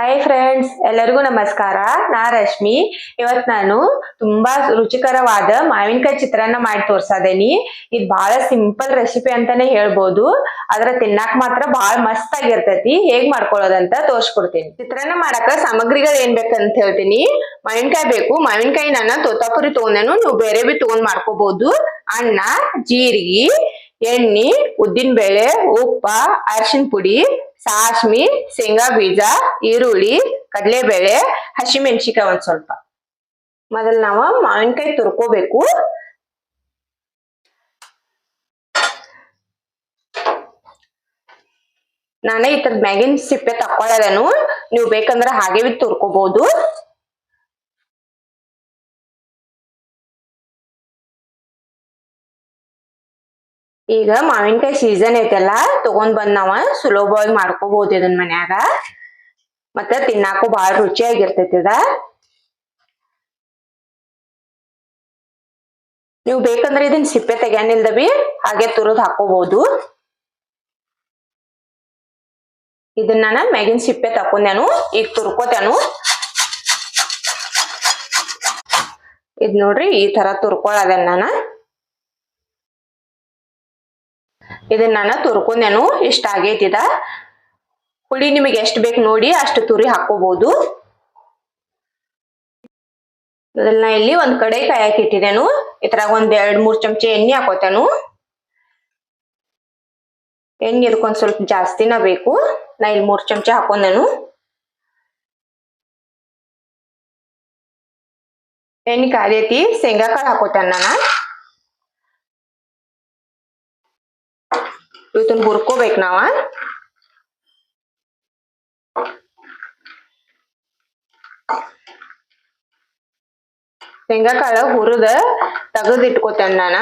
Hi friends ಎಲ್ಲರಿಗೂ ನಮಸ್ಕಾರ. ನಾ ರಶ್ಮಿ. ಇವತ್ ನಾನು ತುಂಬಾ ರುಚಿಕರವಾದ ಮಾವಿನಕಾಯಿ ಚಿತ್ರಾನ್ನ ಮಾಡಿ ತೋರ್ಸದೇನಿ ಇದು ಬಹಳ ಸಿಂಪಲ್ ರೆಸಿಪಿ ಅಂತಾನೆ ಹೇಳ್ಬೋದು. ಅದ್ರ ತಿನ್ನಾಕ ಮಾತ್ರ ಬಹಳ ಮಸ್ತ್ ಆಗಿರ್ತೈತಿ. ಹೇಗ್ ಮಾಡ್ಕೊಳ್ಳೋದಂತ ತೋರ್ಸ್ಕೊಡ್ತೀನಿ. ಚಿತ್ರಾನ್ನ ಮಾಡಾಕ ಸಾಮಗ್ರಿಗಳು ಏನ್ ಬೇಕಂತ ಹೇಳ್ತೀನಿ. ಮಾವಿನಕಾಯಿ ಬೇಕು. ಮಾವಿನಕಾಯಿ ನಾನು ತೋತಾಪುರಿ ತೊಗೊಂಡೇನು ನೀವು ಬೇರೆ ಬಿ ತಗೊಂಡ್ ಮಾಡ್ಕೋಬಹುದು ಅನ್ನ, ಜೀರಿಗೆ, ಎಣ್ಣೆ ಉದ್ದಿನ ಬೇಳೆ ಉಪ್ಪ, ಅರಿಶಿನ ಪುಡಿ ಸಾಸ್ಮಿ ಶೇಂಗಾ ಬೀಜ, ಈರುಳ್ಳಿ, ಕಡಲೆಬೇಳೆ ಹಸಿಮೆಣಸಿಕಾಯಿ ಒಂದ್ ಸ್ವಲ್ಪ. ಮೊದಲ್ ನಾವು ಮಾವಿನಕಾಯಿ ತುರ್ಕೋಬೇಕು. ನಾನೇ ಈ ತರದ್ ಮ್ಯಾಗಿನ್ ಸಿಪ್ಪೆ ತಕ್ಕೊಳ್ಳೋದೇನು ನೀವು ಬೇಕಂದ್ರೆ ಹಾಗೆ ತುರ್ಕೋಬಹುದು ಈಗ ಮಾವಿನಕಾಯಿ ಸೀಸನ್ ಐತಲ್ಲ, ತಗೊಂಡ್ ಬಂದ್ ನಾವ ಸುಲಭವಾಗಿ ಮಾಡ್ಕೋಬಹುದು ಇದನ್ ಮನ್ಯಾಗ. ಮತ್ತ ತಿನ್ನಾಕು ಬಹಳ ರುಚಿಯಾಗಿರ್ತೈತಿ ಇದ ನೀವು ಬೇಕಂದ್ರೆ ಇದನ್ ಸಿಪ್ಪೆ ತೆಗ್ಯಾನಿಲ್ದವಿ ಹಾಗೆ ತುರಿದ್ ಹಾಕೋಬಹುದು ಇದನ್ನ ನಾನು ಮ್ಯಾಗಿನ್ ಸಿಪ್ಪೆ ತಕೊಂಡೇನು ಈಗ ತುರ್ಕೋತೇನು. ಇದ್ ನೋಡ್ರಿ ಈ ತರ ತುರ್ಕೊಳ್ಳೋದನ್ನ ನಾನು. ಇದನ್ನ ನಾನು ತುರ್ಕೊಂಡೆನು ಇಷ್ಟ ಆಗೈತಿದ ಹುಳಿ ನಿಮಗೆ ಎಷ್ಟು ಬೇಕು ನೋಡಿ ಅಷ್ಟು ತುರಿ ಹಾಕೋಬಹುದು ಅದನ್ನ ಇಲ್ಲಿ ಒಂದ್ ಕಡೆ ಕಾಯಕ್ಕೆ ಇಟ್ಟಿದ್ದೇನು ಇದ್ರಾಗ ಒಂದ್ ಎರಡ್, ಮೂರ್ ಚಮಚ ಎಣ್ಣೆ ಹಾಕೋತೇನು. ಎಣ್ಣೆ ಇದಕ್ಕೊಂದ್ ಸ್ವಲ್ಪ ಜಾಸ್ತಿನ ಬೇಕು. ನಾ ಇಲ್ಲಿ ಮೂರ್ ಚಮಚ ಹಾಕೊಂಡೆನು. ಎಣ್ಣೆ ಕಾದೈತಿ ಶೇಂಗಾ ಕಾಳು ಹಾಕೋತೇನೆ ನಾನು. ಇವತ್ತನ್ನ ಹುರ್ಕೋಬೇಕು ನಾವ. ಶೇಂಗಾ ಕಾಳು ಹುರಿದ ತೆಗದ್ ಇಟ್ಕೋತೇನೆ ನಾನ.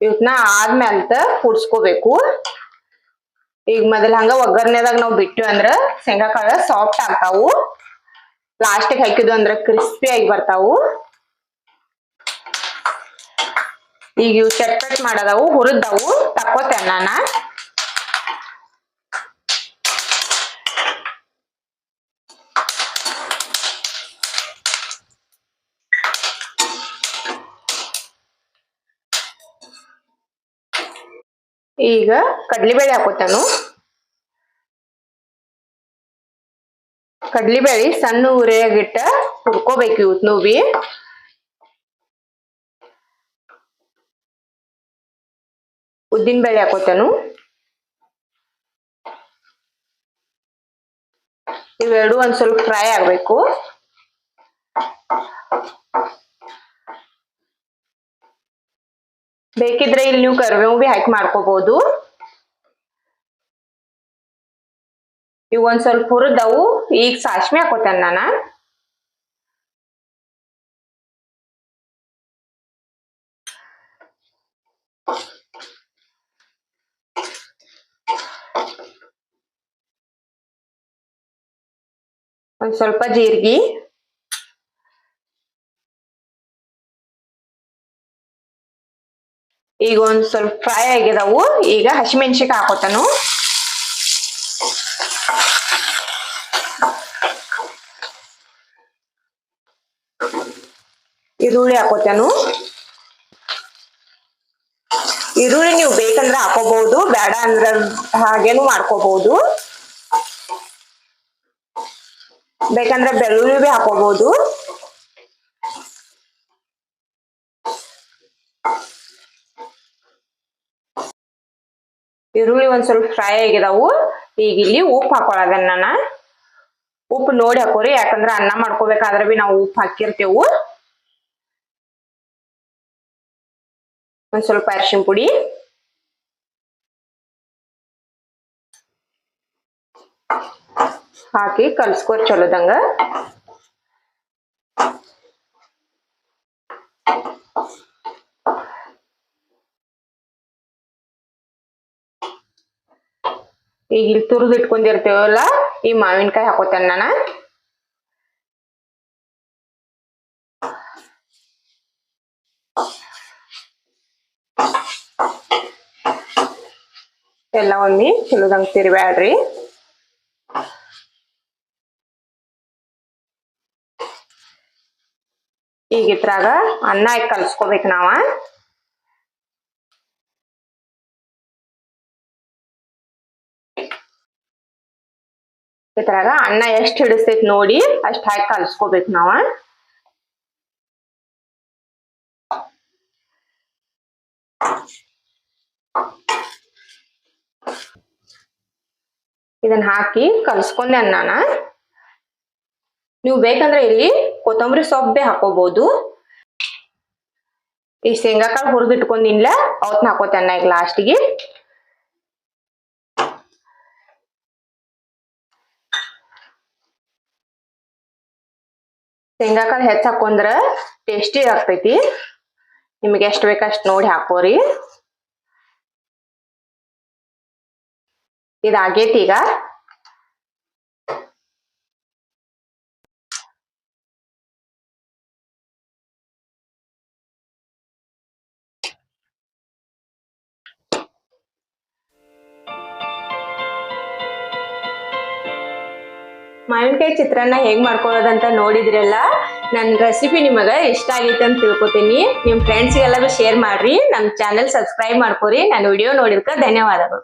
ಇವತ್ನ ಆದ್ಮೇಲ್ತ ಹುಡ್ಸ್ಕೋಬೇಕು ಈಗ ಮೊದಲ ಹಂಗ ಒಗ್ಗರಣೆದಾಗ ನಾವ್ ಬಿಟ್ಟು ಶೇಂಗಾ ಕಾಳು ಸಾಫ್ಟ್ ಆಗ್ತಾವು. ಲಾಸ್ಟಿಗೆ ಹಾಕಿದ್ವು ಅಂದ್ರ ಕ್ರಿಸ್ಪಿ ಆಗಿ ಬರ್ತಾವು. ಈಗ ಇವು ಚಟ್ಪಟ್ ಮಾಡದವು, ಹುರಿದವು ತಕ್ಕೋತೇನೆ ನಾನ ಈಗ ಕಡ್ಲಿಬೇಳೆ ಹಾಕೋತಾನು. ಕಡ್ಲಿಬೇಳೆ ಸಣ್ಣ ಉರಿಯಾಗಿಟ್ಟ ಹುಡ್ಕೋಬೇಕು ಇವತ್ತು ಬಿ ಉದ್ದಿನ ಬೇಳೆ ಹಾಕೋತೇನು. ಇವೆರಡು ಒಂದ್ ಸ್ವಲ್ಪ ಫ್ರೈ ಆಗ್ಬೇಕು. ಬೇಕಿದ್ರೆ ಇಲ್ಲಿ ನೀವು ಕರಿಬೇವು ಬಿ ಹಾಕಿ ಮಾಡ್ಕೋಬಹುದು ಇವ್ ಒಂದ್ ಸ್ವಲ್ಪ ಹುರಿದವು, ಈಗ ಸಾಸ್ಮಿ ಹಾಕೋತೇನೆ ನಾನ. ಒಂದ್ ಸ್ವಲ್ಪ ಜೀರಿಗೆ. ಈಗ ಒಂದ್ ಸ್ವಲ್ಪ ಫ್ರೈ ಆಗಿದಾವು. ಈಗ ಹಸಿಮೆಣ್ಸಿಕಾಯಿ ಹಾಕೋತಾನು. ಈರುಳ್ಳಿ ಹಾಕೋತಾನು. ಈರುಳ್ಳಿ ನೀವು ಬೇಕಂದ್ರೆ ಹಾಕೋಬಹುದು, ಬೇಡ ಅಂದ್ರ ಹಾಗೇನು ಮಾಡ್ಕೋಬಹುದು. ಬೇಕಂದ್ರೆ ಬೆಳ್ಳುಳ್ಳಿ ಬಿ ಹಾಕೋಬಹುದು ಈರುಳ್ಳಿ ಒಂದ್ ಸ್ವಲ್ಪ ಫ್ರೈ ಆಗಿದಾವು. ಈಗ ಇಲ್ಲಿ ಉಪ್ಪು ಹಾಕೊಳದನ್ನ ನಾನ. ಉಪ್ಪು ನೋಡಿ ಹಾಕೋರಿ, ಯಾಕಂದ್ರ ಅನ್ನ ಮಾಡ್ಕೋಬೇಕಾದ್ರೆ ಬಿ ನಾವು ಉಪ್ಪು ಹಾಕಿರ್ತೇವು. ಒಂದ್ ಸ್ವಲ್ಪ ಅರಿಶಿನ ಪುಡಿ. ಹಾಕಿ ಕಲ್ಸ್ಕೋರ್ ಚಲೋದಂಗ. ಈಗ ಇಲ್ಲಿ ತುರಿದು ಇಟ್ಕೊಂಡಿರ್ತೇವಲ್ಲ, ಈ ಮಾವಿನಕಾಯಿ ಹಾಕೋತೇನೆ ನಾನು. ಎಲ್ಲ ಒಮ್ಮೆ ಚಲೋದಂಗೆ ತಿರ್ಬ್ಯಾಡ್ರಿ. ಈಗ ಇದ್ರಾಗ ಅನ್ನ ಹಾಕಿ ಕಲ್ಸ್ಕೊಬೇಕು ನಾವ. ಇದ್ರಾಗ ಅನ್ನ ಎಷ್ಟ್ ಹಿಡಿಸ್ತೈತಿ ನೋಡಿ ಅಷ್ಟ್ ಹಾಕಿ ಕಲ್ಸ್ಕೋಬೇಕು ನಾವ. ಇದನ್ನ ಹಾಕಿ ಕಲ್ಸ್ಕೊಂಡೆ ಅನ್ನನ. ನೀವು ಬೇಕಂದ್ರೆ ಇಲ್ಲಿ ಕೊತ್ತಂಬರಿ ಸೊಪ್ಪೆ ಹಾಕೋಬಹುದು ಈ ಶೇಂಗಾಕಾಳು ಹುರಿದು ಇಟ್ಕೊಂಡಿನ್ಲ ಅವತ್ನ ಹಾಕೋತೆ ಈಗ ಲಾಸ್ಟಿಗೆ. ಶೇಂಗಾಕಾಳು ಹೆಚ್ಚು ಹಾಕೊಂಡ್ರ ಟೇಸ್ಟಿ ಆಗ್ತೈತಿ. ನಿಮ್ಗೆ ಎಷ್ಟು ಬೇಕಷ್ಟ್ ನೋಡಿ ಹಾಕೋರಿ. ಇದಾಗೈತಿ ಈಗ. ಮಾವಿನಕಾಯಿ ಚಿತ್ರಾನ್ನ ಹೇಗ್ ಮಾಡ್ಕೊಳ್ಳೋದಂತ ನೋಡಿದ್ರಲ್ಲ ನನ್ನ ರೆಸಿಪಿ ನಿಮಗೆ ಇಷ್ಟ ಆಗೈತೆ ಅಂತ ತಿಳ್ಕೊತೀನಿ. ನಿಮ್ ಫ್ರೆಂಡ್ಸ್ಗೆಲ್ಲ ಶೇರ್ ಮಾಡ್ರಿ ನಮ್ಮ ಚಾನೆಲ್ ಸಬ್ಸ್ಕ್ರೈಬ್ ಮಾಡ್ಕೊರಿ ನನ್ನ ವಿಡಿಯೋ ನೋಡಿದ್ಕ ಧನ್ಯವಾದಗಳು.